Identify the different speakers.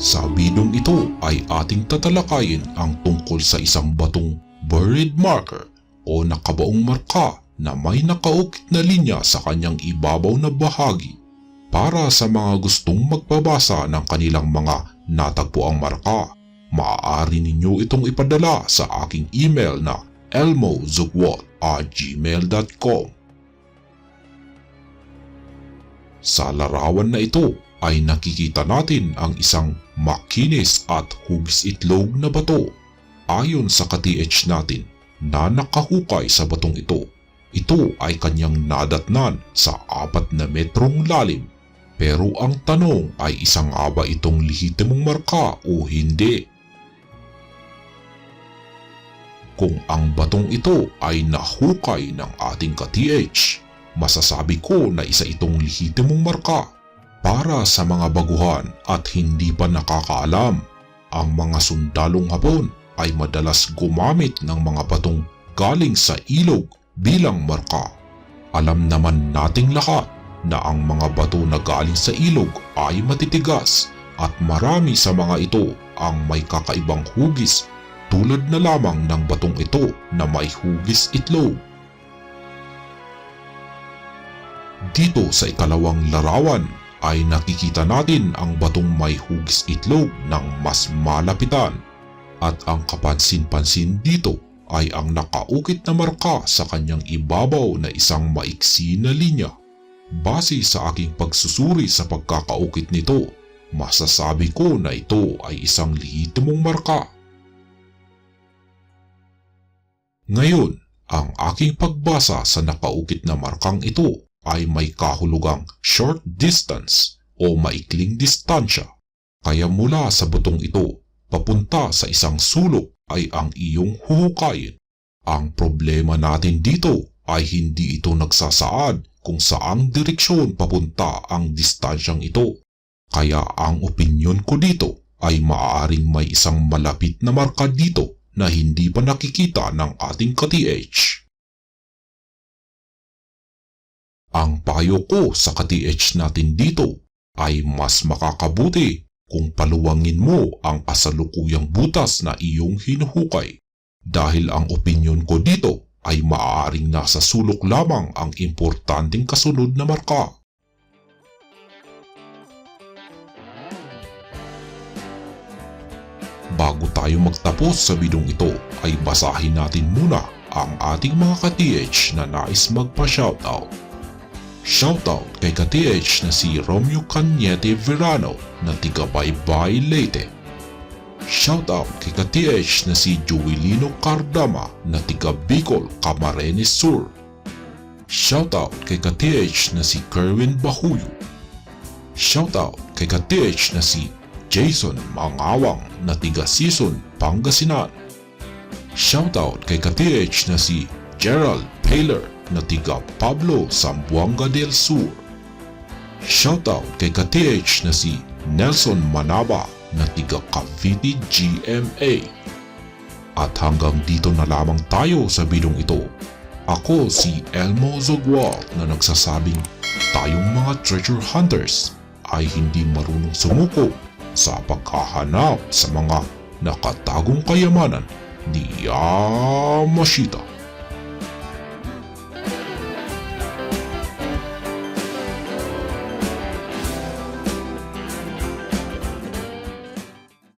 Speaker 1: Sa bidong ito ay ating tatalakayin ang tungkol sa isang batong buried marker o nakabaong marka na may nakaukit na linya sa kanyang ibabaw na bahagi. Para sa mga gustong magbabasa ng kanilang mga natagpuang marka, maaari ninyo itong ipadala sa aking email na elmozugwat at gmail.com. Sa larawan na ito ay nakikita natin ang isang makinis at hugis itlog na bato. Ayon sa ka-TH natin na nakahukay sa batong ito, ito ay kanyang nadatnan sa apat na metrong lalim. Pero ang tanong ay isang nga ba itong lehitimong marka o hindi? Kung ang batong ito ay nahukay ng ating ka-TH, masasabi ko na isa itong lehitimong marka. Para sa mga baguhan at hindi pa nakakaalam, ang mga sundalong Hapon ay madalas gumamit ng mga batong galing sa ilog bilang marka. Alam naman nating lahat na ang mga bato na galing sa ilog ay matitigas at marami sa mga ito ang may kakaibang hugis tulad na lamang ng batong ito na may hugis itlog. Dito sa ikalawang larawan ay nakikita natin ang batong may hugis itlog ng mas malapitan at ang kapansin-pansin dito ay ang nakaukit na marka sa kanyang ibabaw na isang maiksi na linya. Base sa aking pagsusuri sa pagkakaukit nito, masasabi ko na ito ay isang lehitimong marka. Ngayon, ang aking pagbasa sa nakaukit na markang ito ay may kahulugang short distance o maikling distansya. Kaya mula sa butong ito, papunta sa isang sulok ay ang iyong huhukayin. Ang problema natin dito ay hindi ito nagsasaad kung saang direksyon papunta ang distansyang ito. Kaya ang opinyon ko dito ay maaaring may isang malapit na marka dito na hindi pa nakikita ng ating ka-TH. Ang payo ko sa ka-TH natin dito ay mas makakabuti kung paluwangin mo ang kasalukuyang butas na iyong hinuhukay dahil ang opinyon ko dito ay maaaring nasa sulok lamang ang importanteng kasunod na marka. Bago tayo magtapos sa bidong ito ay basahin natin muna ang ating mga ka-TH na nais magpa-shoutout. Shoutout kay ka-TH na si Romeo Cañete Verano na tiga Baybay Leyte. Shoutout kay ka-TH na si Juilino Cardama na tiga Bicol, Camarines Sur. Shoutout kay ka-TH na si Kerwin Bahuyo. Shoutout kay ka-TH na si Jason Mangawang na tiga Sison, Pangasinan. Shoutout kay ka-TH na si Gerald Paler na tiga Pablo, Zamboanga del Sur. Shoutout kay ka-TH na si Nelson Manaba na tiga Cavite GMA. At hanggang dito na lamang tayo sa bidong ito. Ako si Elmo Zogwal na nagsasabing tayong mga treasure hunters ay hindi marunong sumuko sa paghahanap sa mga nakatagong kayamanan ni Yamashita.